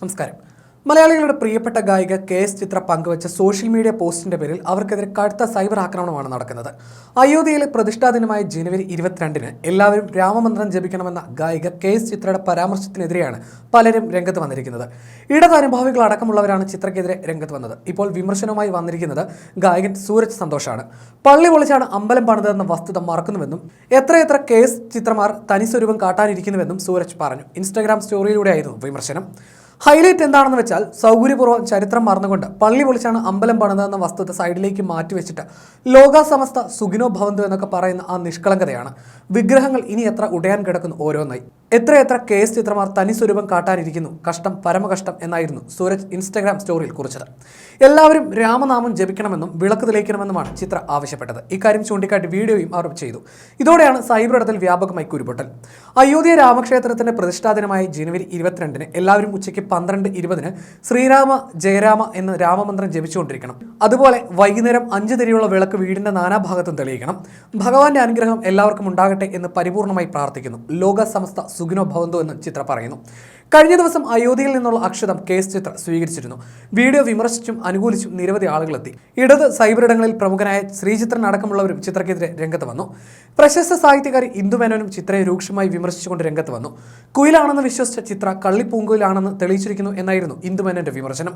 നമസ്കാരം. മലയാളികളുടെ പ്രിയപ്പെട്ട ഗായിക കെ എസ് ചിത്ര പങ്കുവച്ച സോഷ്യൽ മീഡിയ പോസ്റ്റിന്റെ പേരിൽ അവർക്കെതിരെ കടുത്ത സൈബർ ആക്രമണമാണ് നടക്കുന്നത്. അയോധ്യയിലെ പ്രതിഷ്ഠാ ദിനമായ ജനുവരി ഇരുപത്തിരണ്ടിന് എല്ലാവരും രാമമന്ത്രം ജപിക്കണമെന്ന ഗായിക കെ എസ് ചിത്രയുടെ പരാമർശത്തിനെതിരെയാണ് പലരും രംഗത്ത് വന്നിരിക്കുന്നത്. ഇടതനുഭാവികൾ അടക്കമുള്ളവരാണ് ചിത്രക്കെതിരെ രംഗത്ത് വന്നത്. ഇപ്പോൾ വിമർശനവുമായി വന്നിരിക്കുന്നത് ഗായകൻ സൂരജ് സന്തോഷാണ്. പള്ളി പൊളിച്ചാണ് അമ്പലം പണിതതെന്ന വസ്തുത മറക്കുന്നുവെന്നും എത്രയെത്ര കെ എസ് ചിത്രമാർ തനിസ്വരൂപം കാട്ടാനിരിക്കുന്നുവെന്നും സൂരജ് പറഞ്ഞു. ഇൻസ്റ്റാഗ്രാം സ്റ്റോറിയിലൂടെയായിരുന്നു വിമർശനം. ഹൈലൈറ്റ് എന്താണെന്ന് വെച്ചാൽ സൗകര്യപൂർവം ചരിത്രം മറന്നുകൊണ്ട് പള്ളി പൊളിച്ചാണ് അമ്പലം പണിതതെന്ന വസ്തുത സൈഡിലേക്ക് മാറ്റിവെച്ചിട്ട് ലോകാസമസ്ത സുഖിനോ ഭവന്തു എന്നൊക്കെ പറയുന്ന ആ നിഷ്കളങ്കതയാണ്. വിഗ്രഹങ്ങൾ ഇനി എത്ര ഉടയാൻ കിടക്കുന്നു ഓരോന്നായി. എത്രയെത്ര കേസ് ചിത്രമാർ തനി സ്വരൂപം കാട്ടാനിരിക്കുന്നു? കഷ്ടം പരമകഷ്ടം എന്നായിരുന്നു സൂരജ് ഇൻസ്റ്റഗ്രാം സ്റ്റോറിയിൽ കുറിച്ചത്. എല്ലാവരും രാമനാമം ജപിക്കണമെന്നും വിളക്ക് തെളിയിക്കണമെന്നുമാണ് ചിത്ര ആവശ്യപ്പെട്ടത്. ഇക്കാര്യം ചൂണ്ടിക്കാട്ടി വീഡിയോയും അവർ ചെയ്തു. ഇതോടെയാണ് സൈബർ ഇടത്തിൽ വ്യാപകമായി കുരുപൊട്ടൽ. അയോധ്യ രാമക്ഷേത്രത്തിന്റെ പ്രതിഷ്ഠാദിനമായ ജനുവരി ഇരുപത്തിരണ്ടിന് എല്ലാവരും ഉച്ചയ്ക്ക് പന്ത്രണ്ട് ഇരുപതിന് ശ്രീരാമ ജയരാമ എന്ന് രാമമന്ത്രം ജപിച്ചുകൊണ്ടിരിക്കണം. അതുപോലെ വൈകുന്നേരം അഞ്ച് തിരിയുള്ള വിളക്ക് വീടിന്റെ നാനാഭാഗത്തും തെളിയിക്കണം. ഭഗവാന്റെ അനുഗ്രഹം എല്ലാവർക്കും ഉണ്ടാകട്ടെ എന്ന് പരിപൂർണമായി പ്രാർത്ഥിക്കുന്നു. ലോക സമസ്ത സുഖിനോ ഭവന്തു എന്ന് ചിത്ര പറയുന്നു. കഴിഞ്ഞ ദിവസം അയോധ്യയിൽ നിന്നുള്ള അക്ഷതം കേസ് ചിത്ര സ്വീകരിച്ചിരുന്നു. വീഡിയോ വിമർശിച്ചും അനുകൂലിച്ചും നിരവധി ആളുകളെത്തി. ഇടത് സൈബർ ഇടങ്ങളിൽ പ്രമുഖനായ ശ്രീചിത്രൻ അടക്കമുള്ളവരും ചിത്രക്കെതിരെ രംഗത്ത് വന്നു. പ്രശസ്ത സാഹിത്യകാരി ഇന്ദുമേനോനും ചിത്രയെ രൂക്ഷമായി വിമർശിച്ചുകൊണ്ട് രംഗത്ത് വന്നു. കുയിലാണെന്ന് വിശ്വസിച്ച ചിത്ര കള്ളിപ്പൂങ്കുയിലാണെന്ന് തെളിയിച്ചിരിക്കുന്നു എന്നായിരുന്നു ഇന്ദുമേനോന്റെ വിമർശനം.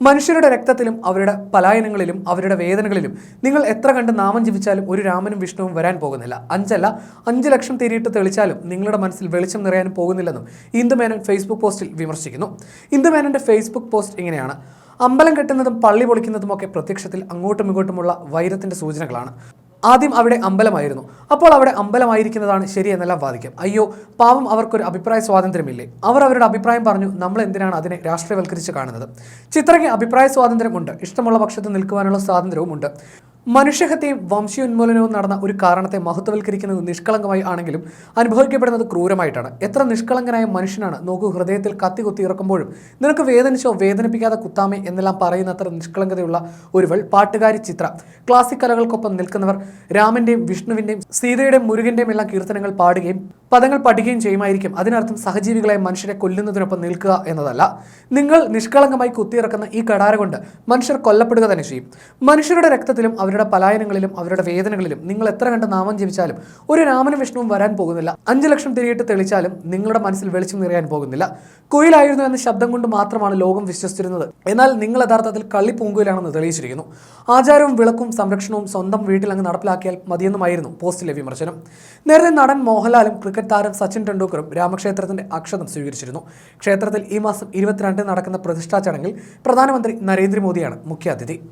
മനുഷ്യരുടെ രക്തത്തിലും അവരുടെ പലായനങ്ങളിലും അവരുടെ വേദനകളിലും നിങ്ങൾ എത്ര കണ്ട് നാമം ജപിച്ചാലും ഒരു രാമനും വിഷ്ണുവും വരാൻ പോകുന്നില്ല. അഞ്ചല്ല അഞ്ച് ലക്ഷം തിരിയിട്ട് തെളിച്ചാലും നിങ്ങളുടെ മനസ്സിൽ വെളിച്ചം നിറയാൻ പോകുന്നില്ലെന്നും ഇന്ദുമേനോൻ ഫേസ്ബുക്ക് പോസ്റ്റിൽ വിമർശിക്കുന്നു. ഇന്ദുമേനോന്റെ ഫേസ്ബുക്ക് പോസ്റ്റ് ഇങ്ങനെയാണ്. അമ്പലം കെട്ടുന്നതും പള്ളി പൊളിക്കുന്നതും ഒക്കെ പ്രത്യക്ഷത്തിൽ അങ്ങോട്ടും ഇങ്ങോട്ടുമുള്ള വൈരത്തിന്റെ സൂചനകളാണ്. ആദ്യം അവിടെ അമ്പലമായിരുന്നു. അപ്പോൾ അവിടെ അമ്പലമായിരിക്കുന്നതാണ് ശരി എന്നെല്ലാം വാദിക്കും. അയ്യോ പാവം അവർക്കൊരു അഭിപ്രായ സ്വാതന്ത്ര്യമില്ലേ? അവർ അവരുടെ അഭിപ്രായം പറഞ്ഞു നമ്മൾ എന്തിനാണ് അതിനെ രാഷ്ട്രീയവൽക്കരിച്ച് കാണുന്നത്? ചിത്രയ്ക്ക് അഭിപ്രായ സ്വാതന്ത്ര്യമുണ്ട്. ഇഷ്ടമുള്ള പക്ഷത്ത് നിൽക്കുവാനുള്ള സ്വാതന്ത്ര്യവും ഉണ്ട് മനുഷ്യഹത്യയും വംശീയോന്മൂലനവും നടന്ന ഒരു കാരണത്തെ മഹത്വവൽക്കരിക്കുന്നത് നിഷ്കളങ്കമായി ആണെങ്കിലും അനുഭവിക്കപ്പെടുന്നത് ക്രൂരമായിട്ടാണ്. എത്ര നിഷ്കളങ്കനായ മനുഷ്യനാണ് നോക്കൂ ഹൃദയത്തിൽ കത്തി കുത്തി ഇറക്കുമ്പോഴും നിനക്ക് വേദനിച്ചോ വേദനിപ്പിക്കാതെ കുത്താമേ എന്നെല്ലാം പറയുന്ന അത്ര നിഷ്കളങ്കതയുള്ള ഒരുവൾ പാട്ടുകാരി ചിത്ര. ക്ലാസിക് കലകൾക്കൊപ്പം നിൽക്കുന്നവർ രാമന്റെയും വിഷ്ണുവിന്റെയും സീതയുടെയും മുരുകന്റെയും എല്ലാം കീർത്തനങ്ങൾ പാടുകയും പദങ്ങൾ പഠിക്കുകയും ചെയ്യുമായിരിക്കും. അതിനർത്ഥം സഹജീവികളെ മനുഷ്യരെ കൊല്ലുന്നതിനൊപ്പം നിൽക്കുക എന്നതല്ല. നിങ്ങൾ നിഷ്കളങ്കമായി കുത്തിയിറക്കുന്ന ഈ കടാര കൊണ്ട് മനുഷ്യർ കൊല്ലപ്പെടുക തന്നെ ചെയ്യും. മനുഷ്യരുടെ രക്തത്തിലും അവരുടെ പലായനങ്ങളിലും അവരുടെ വേദനകളിലും നിങ്ങൾ എത്ര കണ്ട് നാമം ജപിച്ചാലും ഒരു രാമനും വിഷ്ണുവും വരാൻ പോകുന്നില്ല. അഞ്ചു ലക്ഷം തിരിയിട്ട് തെളിച്ചാലും നിങ്ങളുടെ മനസ്സിൽ വെളിച്ചം നിറയാൻ പോകുന്നില്ല. കുയിലായിരുന്നു എന്ന ശബ്ദം കൊണ്ട് മാത്രമാണ് ലോകം വിശ്വസിച്ചിരുന്നത്. എന്നാൽ നിങ്ങൾ യഥാർത്ഥത്തിൽ കള്ളി പൂങ്കുയിലാണെന്ന് തെളിയിച്ചിരിക്കുന്നു. ആചാരവും വിളക്കും സംരക്ഷണവും സ്വന്തം വീട്ടിൽ അങ്ങ് നടപ്പിലാക്കിയാൽ മതിയെന്നുമായിരുന്നു പോസ്റ്റിലെ വിമർശനം. നേരത്തെ നടൻ മോഹൻലാലും ക്രിക്കറ്റ് താരം സച്ചിൻ ടെണ്ടുൽക്കറും രാമക്ഷേത്രത്തിന്റെ അക്ഷതം സ്വീകരിച്ചിരുന്നു. ക്ഷേത്രത്തിൽ ഈ മാസം ഇരുപത്തിരണ്ടിന് നടക്കുന്ന പ്രതിഷ്ഠാ ചടങ്ങിൽ പ്രധാനമന്ത്രി നരേന്ദ്രമോദിയാണ് മുഖ്യാതിഥി.